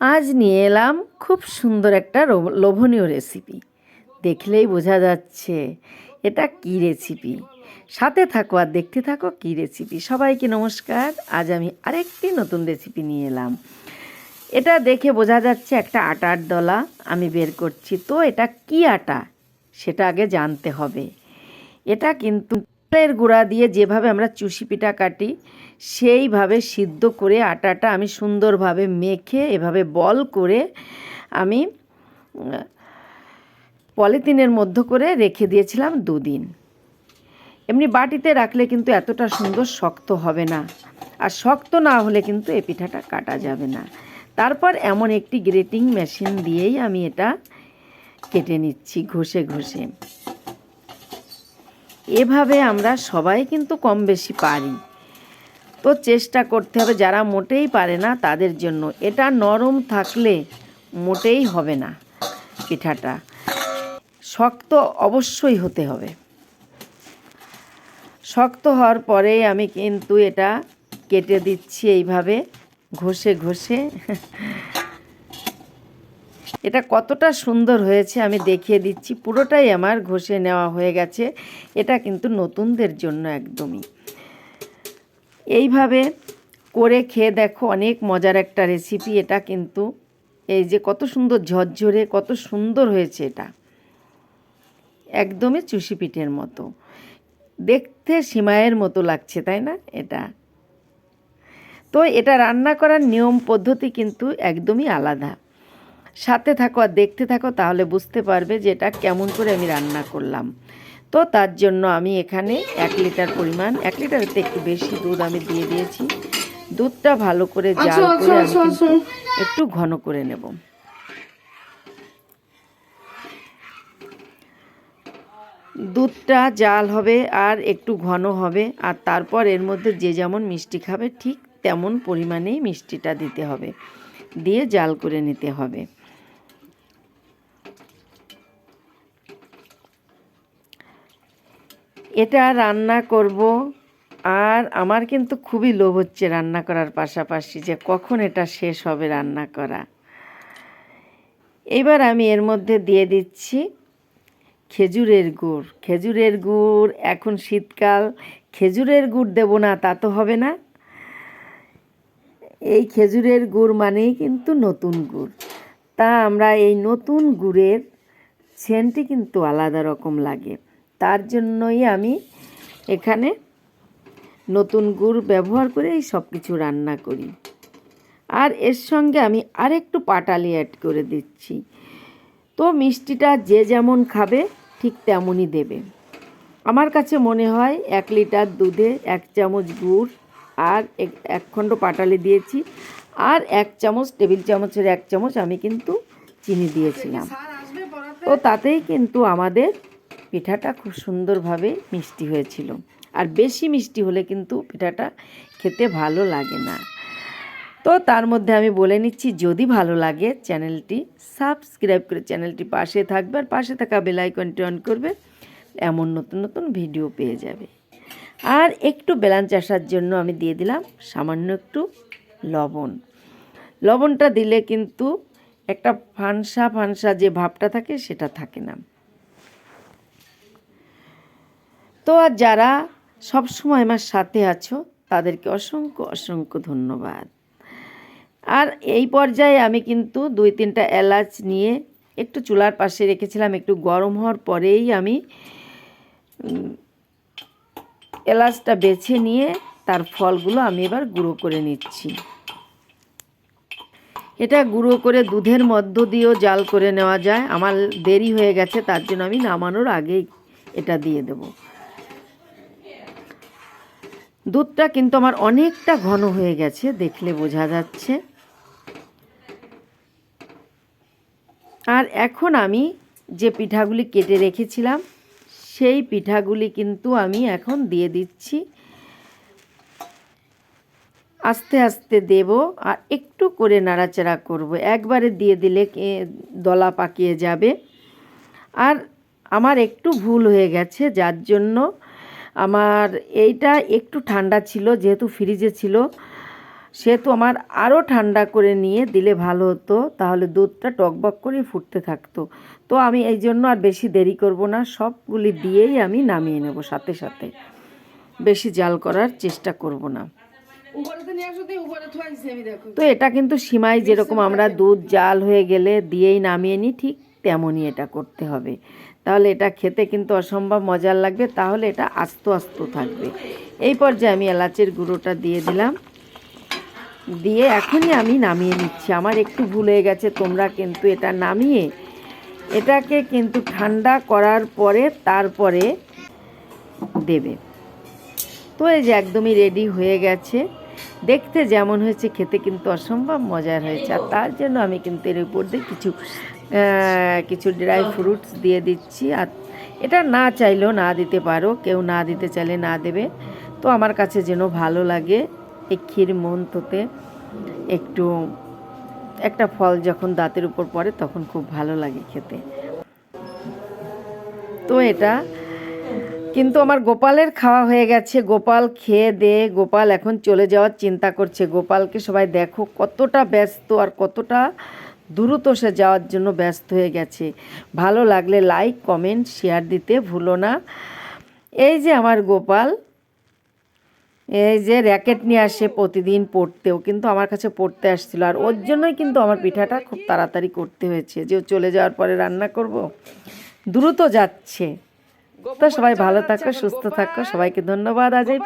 আজ নিয়ে এলাম খুব সুন্দর একটা লোভনীয় রেসিপি দেখলেই বোঝা যাচ্ছে এটা কি রেসিপি সাথে থাকো আর দেখতে থাকো কি রেসিপি সবাইকে নমস্কার। আজ আমি আরেকটি নতুন রেসিপি নিয়ে এলাম। এটা দেখে বোঝা যাচ্ছে একটা আটার দলা আমি বের করছি। তো এটা কি আটা? সেটা আগে জানতে হবে। এটা কিন্তু চালের গুঁড়া দিয়ে যেভাবে আমরা চুষি পিঠা কাটি, সেইভাবে সিদ্ধ করে আটাটা আমি সুন্দরভাবে মেখে এভাবে বল করে আমি পলিথিনের মধ্য করে রেখে দিয়েছিলাম দুদিন। এমনি বাটিতে রাখলে কিন্তু এতটা সুন্দর শক্ত হবে না। আর শক্ত না হলে কিন্তু এই পিঠাটা কাটা যাবে না। তারপর এমন একটি গ্রেটিং মেশিন দিয়েই আমি এটা কেটে নিচ্ছি ঘষে ঘষে। এভাবে আমরা সবাই কিন্তু কম বেশি পারি। তো চেষ্টা করতে হবে, যারা মোটেই পারে না তাদের জন্য। এটা নরম থাকলে মোটেই হবে না পিঠাটা। শক্ত অবশ্যই হতে হবে। শক্ত হওয়ার পরেই আমি কিন্তু এটা কেটে দিচ্ছি এইভাবে ঘষে ঘষে। এটা কতটা সুন্দর হয়েছে আমি দেখিয়ে দিচ্ছি। পুরোটাই আমার ঘষে নেওয়া হয়ে গেছে। এটা কিন্তু নতুনদের জন্য একদমই। এইভাবে করে খেয়ে দেখো, অনেক মজার একটা রেসিপি এটা কিন্তু এই যে কত সুন্দর ঝরঝরে, কত সুন্দর হয়েছে এটা। একদমই চুষি পিঠের মতো। দেখতে সিমাইয়ের মতো লাগছে, তাই না? এটা। তো এটা রান্না করার নিয়ম, পদ্ধতি কিন্তু একদমই আলাদা। সাথে থাকো আর দেখতে থাকো তাহলে বুঝতে পারবে যে এটা কেমন করে আমি রান্না করলাম। তো তার জন্য আমি এখানে এক লিটার পরিমাণ এক লিটারের থেকে একটু বেশি দুধ আমি দিয়ে দিয়েছি। দুধটা ভালো করে জাল করে আমি কিন্তু একটু ঘন করে নেব। দুধটা জাল হবে আর একটু ঘন হবে আর তারপর এর মধ্যে যে যেমন মিষ্টি খাবে ঠিক তেমন পরিমাণেই মিষ্টিটা দিতে হবে। দিয়ে জাল করে নিতে হবে। এটা রান্না করব আর আমার কিন্তু খুবই লোভ হচ্ছে রান্না করার পাশাপাশি যে কখন এটা শেষ হবে রান্না করা। এবার আমি এর মধ্যে দিয়ে দিচ্ছি খেজুরের গুড়। খেজুরের গুড় এখন শীতকাল, খেজুরের গুড় দেব না, তা তো হবে না। এই খেজুরের গুড় মানেই কিন্তু নতুন গুড়। তা আমরা এই নতুন গুড়ের সেন্টই কিন্তু আলাদা রকম লাগে। তার জন্যই আমি এখানে নতুন গুড় ব্যবহার করে এই সব কিছু রান্না করি। আর এর সঙ্গে আমি আরেকটু পাটালি অ্যাড করে দিচ্ছি। তো মিষ্টিটা যে যেমন খাবে ঠিক তেমনই দেবে। আমার কাছে মনে হয় এক লিটার দুধে এক চামচ গুড় আর এক- খণ্ড পাটালি দিয়েছি। আর এক চামচ টেবিল চামচের এক চামচ আমি কিন্তু চিনি দিয়েছিলাম। তো তাতেই কিন্তু আমাদের পিঠাটা খুব সুন্দরভাবে মিষ্টি হয়েছিল। আর বেশি মিষ্টি হলে কিন্তু পিঠাটা খেতে ভালো লাগে না। তো তার মধ্যে আমি বলে নিচ্ছি, যদি ভালো লাগে চ্যানেলটি সাবস্ক্রাইব করে চ্যানেলটি পাশে থাকবে আর পাশে থাকা বেল আইকনটি অন করবে, এমন নতুন নতুন ভিডিও পেয়ে যাবে। আর একটু বেলাঞ্চ আসার জন্য আমি দিয়ে দিলাম সামান্য একটু লবণ। লবণটা দিলে কিন্তু একটা ফানসা ফানসা যে ভাবটা থাকে সেটা থাকে না। তো আর যারা সব সময় আমার সাথে আছো, তাদেরকে অসংখ্য অসংখ্য ধন্যবাদ। আর এই পর্যায়ে আমি কিন্তু দুই তিনটা এলাচ নিয়ে একটু চুলার পাশে রেখেছিলাম, একটু গরম হওয়ার পরেই আমি এলাচটা বেছে নিয়ে তার ফলগুলো আমি এবার গুঁড়ো করে নিচ্ছি। এটা গুঁড়ো করে দুধের মধ্য দিয়েও জাল করে নেওয়া যায়। আমার দেরি হয়ে গেছে, তার জন্য আমি নামানোর আগেই এটা দিয়ে দেব। দুধটা কিন্তু আমার অনেকটা ঘন হয়ে গেছে, দেখলে বোঝা যাচ্ছে। আর এখন আমি যে পিঠাগুলি কেটে রেখেছিলাম, সেই পিঠাগুলি কিন্তু আমি এখন দিয়ে দিচ্ছি। আস্তে আস্তে দেব আর একটু করে নাড়াচাড়া করব। একবারে দিয়ে দিলে দলা পাকিয়ে যাবে। আর আমার একটু ভুল হয়ে গেছে, যার জন্য আমার এইটা একটু ঠান্ডা ছিল যেহেতু ফ্রিজে ছিল। সেহেতু আমার আরও ঠান্ডা করে নিয়ে দিলে ভালো হতো তাহলে দুধটা টকবক করে ফুটতে থাকতো। তো আমি এই জন্য আর বেশি দেরি করব না সবগুলি দিয়েই আমি নামিয়ে নেব সাথে সাথে। বেশি জাল করার চেষ্টা করব না। তো এটা কিন্তু সীমায় যেরকম আমরা দুধ জাল হয়ে গেলে দিয়েই নামিয়ে নিই ঠিক তেমনই এটা করতে হবে। তাহলে এটা খেতে কিন্তু অসম্ভব মজার লাগবে, তাহলে এটা আস্ত আস্ত থাকবে। এই পর্যায়ে আমি এলাচের গুঁড়োটা দিয়ে দিলাম। দিয়ে এখনই আমি নামিয়ে নিচ্ছি। আমার একটু ভুল হয়ে গেছে, তোমরা কিন্তু এটা নামিয়ে এটাকে কিন্তু ঠান্ডা করার পরে তারপরে দেবে। তো এই যে একদমই রেডি হয়ে গেছে। দেখতে যেমন হয়েছে, খেতে কিন্তু অসম্ভব মজার হয়েছে। আর তার জন্য আমি কিন্তু এর উপর দিয়ে কিছু কিছু ড্রাই ফ্রুটস দিয়ে দিচ্ছি। আর এটা না চাইলেও না দিতে পারো। কেউ না দিতে চাইলে না দেবে। তো আমার কাছে যেন ভালো লাগে এই ক্ষীর মন্ততে একটু, একটা ফল যখন দাঁতের উপর পড়ে তখন খুব ভালো লাগে খেতে। তো এটা, কিন্তু আমার গোপালের খাওয়া হয়ে গেছে। গোপাল খেয়ে দে, গোপাল এখন চলে যাওয়ার চিন্তা করছে। গোপালকে সবাই দেখো কতটা ব্যস্ত আর কতটা দ্রুত সে যাওয়ার জন্য ব্যস্ত হয়ে গেছে। ভালো লাগলে লাইক কমেন্ট শেয়ার দিতে ভুলো না। এই যে আমার গোপাল, এই যে র্যাকেট নিয়ে আসে প্রতিদিন পড়তেও, কিন্তু আমার কাছে পড়তে আসছিল। আর ওর জন্যই কিন্তু আমার পিঠাটা খুব তাড়াতাড়ি করতে হয়েছে। যে চলে যাওয়ার পরে রান্না করব? দ্রুত যাচ্ছে। তো সবাই ভালো থাকো, সুস্থ থাকো। সবাইকে ধন্যবাদ। আজ এই।